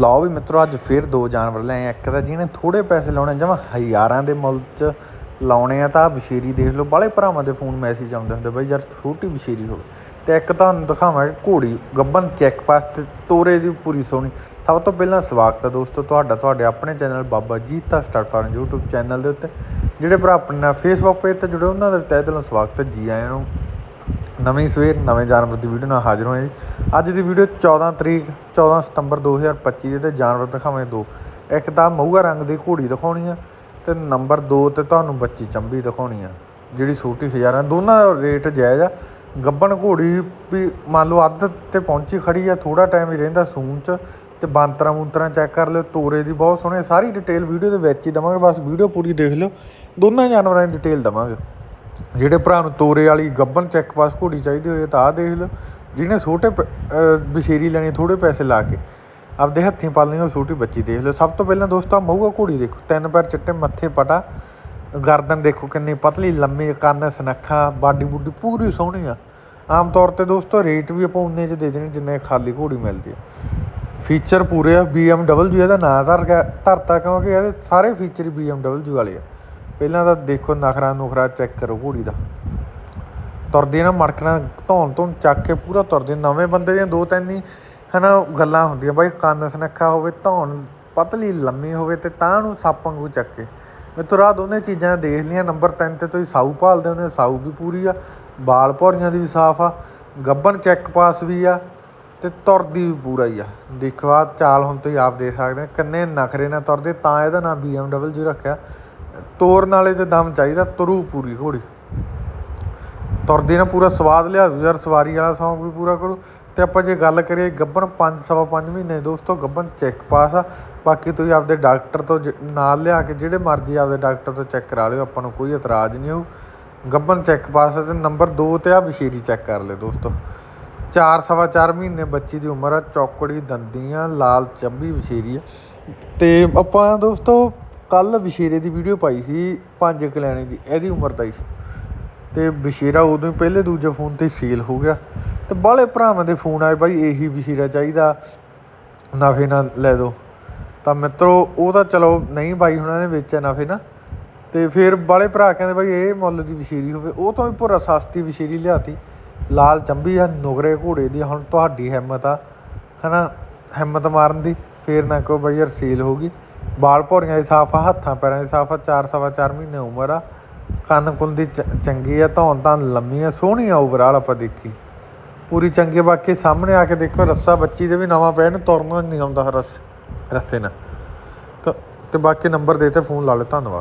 ਲਓ ਵੀ ਮਿੱਤਰੋ, ਅੱਜ ਫਿਰ ਦੋ ਜਾਨਵਰ ਲਏ ਆਏ ਇੱਕ ਤਾਂ ਜਿਹਨੇ ਥੋੜੇ ਪੈਸੇ ਲਾਉਣੇ, ਜਮਾ ਹਜ਼ਾਰਾਂ ਦੇ ਮੁੱਲ 'ਚ ਲਾਉਣੇ ਆ ਤਾਂ ਆਹ ਬਸ਼ੀਰੀ ਦੇਖ ਲਓ ਬਾਲੇ ਭਰਾਵਾਂ ਦੇ ਫੋਨ ਮੈਸੇਜ ਆਉਂਦੇ ਹੁੰਦੇ ਬਈ ਯਾਰ ਛੋਟੀ ਬਸ਼ੀਰੀ ਹੋਵੇ। ਤੇ ਇੱਕ ਤੁਹਾਨੂੰ ਦਿਖਾਵਾਂਗੇ ਘੋੜੀ ਗੱਬਨ ਚੈੱਕ ਪਾਸ ਤੇ ਤੋਰੇ ਦੀ ਪੂਰੀ ਸੋਹਣੀ। ਸਭ ਤੋਂ ਪਹਿਲਾਂ ਸਵਾਗਤ ਹੈ ਦੋਸਤੋ ਤੁਹਾਡਾ, ਤੁਹਾਡੇ ਆਪਣੇ channel Baba Jita start farm YouTube channel ਦੇ ਉੱਤੇ। ਜਿਹੜੇ ਭਰਾ ਆਪਣੇ ਨਾਲ Facebook ਪੇਜ ਤੇ ਜੁੜੇ, ਉਹਨਾਂ ਦਾ ਵੀ ਤਹਿ ਦਿਲੋਂ ਸਵਾਗਤ ਹੈ। ਜੀ ਆਇਆਂ ਨੂੰ ਨਵੀਂ ਸਵੇਰ, ਨਵੇਂ ਜਾਨਵਰ ਦੀ ਵੀਡੀਓ ਨਾਲ ਹਾਜ਼ਰ ਹੋਏ ਜੀ। ਅੱਜ ਦੀ ਵੀਡੀਓ 14 ਤਰੀਕ 14 ਸਤੰਬਰ 2025 ਦੇ ਤੇ ਜਾਨਵਰ ਦਿਖਾਵੇਂ ਦੋ। ਇੱਕ ਤਾਂ ਮਊਗਾ ਰੰਗ ਦੀ ਘੋੜੀ ਦਿਖਾਉਣੀ ਆ ਤੇ ਨੰਬਰ 2 ਤੇ ਤੁਹਾਨੂੰ ਬੱਚੀ ਚੰਬੀ ਦਿਖਾਉਣੀ ਆ, ਜਿਹੜੀ ਛੋਟੀ ਹਜ਼ਾਰਾਂ, ਦੋਨਾਂ ਦਾ ਰੇਟ ਜਾਇਜ਼ ਆ। ਗੱਬਣ ਘੋੜੀ ਵੀ ਮੰਨ ਲਓ ਅੱਧ ਤੇ ਪਹੁੰਚੀ ਖੜੀ ਆ ਥੋੜਾ ਟਾਈਮ ਹੀ ਰਹਿੰਦਾ ਸੂਣ ਚ ਤੇ ਬਾਂਤਰਾ ਮੂੰਤਰਾ ਚੈੱਕ ਕਰ ਲਿਓ, ਤੋਰੇ ਦੀ ਬਹੁਤ ਸੋਹਣੀ ਸਾਰੀ ਡਿਟੇਲ ਵੀਡੀਓ ਦੇ ਵਿੱਚ ਹੀ ਦਵਾਂਗੇ, ਬਸ ਵੀਡੀਓ ਪੂਰੀ ਦੇਖ ਲਿਓ। ਦੋਨਾਂ ਜਾਨਵਰਾਂ ਦੀ ਡਿਟੇਲ ਦਵਾਂਗੇ। ਜਿਹੜੇ ਭਰਾ ਨੂੰ ਤੋਰੇ ਵਾਲੀ ਗੱਬਨ ਚੈੱਕ ਪਾਸ ਘੋੜੀ ਚਾਹੀਦੀ ਹੋਏ, ਤਾਂ ਆਹ ਦੇਖ ਲਓ। ਜਿਹਨੇ ਛੋਟੇ ਪ- ਅਹ ਬਸ਼ੇਰੀ ਲੈਣੀ ਥੋੜੇ ਪੈਸੇ ਲਾ ਕੇ ਆਪਦੇ ਹੱਥੀਂ ਪਾਲਣੀ ਉਹ ਛੋਟੀ ਬੱਚੀ ਦੇਖ ਲਓ। ਸਭ ਤੋਂ ਪਹਿਲਾਂ ਦੋਸਤਾਂ, ਆਹ ਮਊਆ ਘੋੜੀ ਦੇਖੋ। ਤਿੰਨ ਪੈਰ ਚਿੱਟੇ, ਮੱਥੇ ਪਟਾ। ਗਰਦਨ ਦੇਖੋ ਕਿੰਨੀ ਪਤਲੀ, ਲੰਮੀ, ਕੰਨ ਸਨੱਖਾ, ਬਾਡੀ ਬੁੱਡੀ ਪੂਰੀ ਸੋਹਣੀ ਆ। ਆਮ ਤੌਰ ਤੇ ਦੋਸਤੋ, ਰੇਟ ਵੀ ਆਪਾਂ ਉਨੇ ਚ ਦੇ ਦੇਣੇ, ਜਿੰਨੇ ਖਾਲੀ ਘੋੜੀ ਮਿਲਦੀ ਹੈ ਫੀਚਰ ਪੂਰੇ ਆ BMW ਇਹਦਾ ਨਾਂ ਧਰ ਗਿਆ ਧਰਤਾ ਕਿਉਂਕਿ ਇਹਦੇ ਸਾਰੇ ਫੀਚਰ ਹੀ BMW ਵਾਲੇ ਆ। ਪਹਿਲਾਂ ਤਾਂ ਦੇਖੋ ਨਖਰਾ ਨੁਖਰਾ ਚੈੱਕ ਕਰੋ ਘੋੜੀ ਦਾ। ਤੁਰਦੀ ਨਾ ਮੜਕਣਾ ਧੌਣ ਧੌਣ ਚੱਕ ਕੇ ਪੂਰਾ ਤੁਰਦੇ। ਨਵੇਂ ਬੰਦੇ ਦੀਆਂ ਦੋ ਤਿੰਨ ਹੀ ਹਨਾ ਗੱਲਾਂ ਹੁੰਦੀਆਂ। ਬਾਈ ਕੰਨ ਸਨੱਖਾ ਹੋਵੇ, ਧੌਣ ਪਤਲੀ ਲੰਮੀ ਹੋਵੇ ਤੇ ਤਾਂ ਨੂੰ ਸੱਪ ਵਾਂਗੂ ਚੱਕੇ ਮਿੱਤਰੋ ਆਹ ਦੋਨੇ ਚੀਜ਼ਾਂ ਦੇਖ ਲਈਆਂ। ਨੰਬਰ 3 ਤੇ ਤੁਸੀਂ ਸਾਊ ਭਾਲਦੇ ਹੁੰਦੇ ਸਾਊ ਵੀ ਪੂਰੀ ਆ। ਬਾਲ ਭੌਰੀਆਂ ਦੀ ਵੀ ਸਾਫ਼ ਆ। ਗੱਬਨ ਚੈੱਕ ਪਾਸ ਵੀ ਆ ਤੇ ਤੁਰਦੀ ਵੀ ਪੂਰਾ ਹੀ ਆ। ਦੇਖੋ ਆ ਚਾਲ ਹੁਣ ਤੁਸੀਂ ਆਪ ਦੇਖ ਸਕਦੇ ਆ ਕਿੰਨੇ ਨਖਰੇ ਨਾਲ ਤੁਰਦੇ। ਤਾਂ ਇਹਦਾ ਨਾਮ BMW ਰੱਖਿਆ। ਤੋਰਨ ਵਾਲੇ ਤੇ ਦਮ ਚਾਹੀਦਾ, ਤੁਰੂ ਪੂਰੀ ਘੋੜੀ। ਤੁਰਦੀ ਨਾ ਪੂਰਾ ਸਵਾਦ ਲਿਆ ਯਾਰ, ਸਵਾਰੀ ਵਾਲਾ ਸੌਂਗ ਵੀ ਪੂਰਾ ਕਰੋ। ਤੇ ਆਪਾਂ ਜੇ ਗੱਲ ਕਰੀਏ ਗੱਬਣ 5 ਸਵਾ 5 ਮਹੀਨੇ ਦੋਸਤੋ, ਗੱਬਣ ਚੈੱਕ ਪਾਸ ਆ। ਬਾਕੀ ਤੁਸੀਂ ਆਪਦੇ ਡਾਕਟਰ ਤੋਂ ਜ- ਨਾਲ ਲਿਆ ਕੇ ਜਿਹੜੇ ਮਰਜ਼ੀ ਆਪਦੇ ਡਾਕਟਰ ਤੋਂ ਚੈੱਕ ਕਰਾ ਲਿਓ, ਆਪਾਂ ਨੂੰ ਕੋਈ ਇਤਰਾਜ਼ ਨਹੀਂ ਹੋਊ। ਗੱਬਨ ਚੈੱਕ ਪਾਸ ਆ ਤੇ ਨੰਬਰ 2 ਤੇ ਆ ਬਸ਼ੇਰੀ ਚੈੱਕ ਕਰ ਲਿਓ ਦੋਸਤੋ। 4 ਸਵਾ 4 ਮਹੀਨੇ ਬੱਚੀ ਦੀ ਉਮਰ ਆ, ਚੌਕੜੀ, ਦੰਦੀਆਂ, ਲਾਲ ਚੰਬੀ ਬਸ਼ੇਰੀ ਆ। ਤੇ ਆਪਾਂ ਦੋਸਤੋ ਕੱਲ ਬਸ਼ੇਰੇ ਦੀ ਵੀਡੀਓ ਪਾਈ ਸੀ, ਪੰਜ ਕਲਿਆਣੇ ਦੀ, ਇਹਦੀ ਉਮਰ ਦਾ ਹੀ ਸੀ। ਤੇ ਬਸ਼ੀਰਾ ਉਦੋਂ ਹੀ ਪਹਿਲੇ ਦੂਜੇ ਫੋਨ ਤੇ ਸੇਲ ਹੋ ਗਿਆ। ਤੇ ਬਾਹਲੇ ਭਰਾਵਾਂ ਦੇ ਫੋਨ ਆਏ, ਬਾਈ ਇਹੀ ਬਸ਼ੀਰਾ ਚਾਹੀਦਾ, ਨਫੇ ਨਾਲ ਲੈ ਦੋ। ਤਾਂ ਮਿੱਤਰੋ, ਉਹ ਤਾਂ ਚਲੋ ਨਹੀਂ ਬਾਈ ਹੁਣਾਂ ਨੇ ਵੇਚਿਆ ਨਫੇ ਨਾ। ਤੇ ਫਿਰ ਬਾਲੇ ਭਰਾ ਕਹਿੰਦੇ ਬਾਈ ਇਹ ਮੁੱਲ ਦੀ ਬਸ਼ੀਰੀ ਹੋਵੇ। ਉਹ ਤੋਂ ਵੀ ਭੁਰਾ ਸਸਤੀ ਬਸ਼ੀਰੀ ਲਿਆਤੀ। ਲਾਲ ਚੰਬੀ ਆ, ਨੁਗਰੇ ਘੋੜੇ ਦੀ, ਹੁਣ ਤੁਹਾਡੀ ਹਿੰਮਤ ਆ, ਹਨਾ, ਹਿੰਮਤ ਮਾਰਨ ਦੀ। ਫੇਰ ਨਾ ਕਹੋ ਬਾਈ ਯਾਰ ਸੇਲ ਹੋ ਗਈ। ਬਾਲ ਭੌਰੀਆਂ ਦੀ ਸਾਫ਼ ਆ, ਹੱਥਾਂ ਪੈਰਾਂ ਦੀ ਸਾਫ਼ ਆ 4 ਸਵਾ 4 ਮਹੀਨੇ ਉਮਰ ਆ। ਕੰਨ ਕੁੰਨ ਦੀ ਚ- ਚੰਗੀ ਆ, ਧੌਣ ਤਾਂ ਲੰਮੀ ਆ ਸੋਹਣੀ ਆ ਓਵਰਆਲ ਆਪਾਂ ਦੇਖੀ। ਪੂਰੀ ਚੰਗੀ ਬਾਕੀ ਸਾਹਮਣੇ ਆ ਕੇ ਦੇਖੋ ਰੱਸਾ, ਬੱਚੀ ਦੇ ਵੀ ਨਵਾਂ ਪਿਆ, ਇਹਨੂੰ ਤੁਰਨਾ ਨਹੀਂ ਆਉਂਦਾ ਰਸ, ਰੱਸੇ ਨਾਲ। ਕ- ਤੇ ਬਾਕੀ ਨੰਬਰ ਦੇ ਤੇ ਫੋਨ ਲਾ ਲਓ, ਧੰਨਵਾਦ।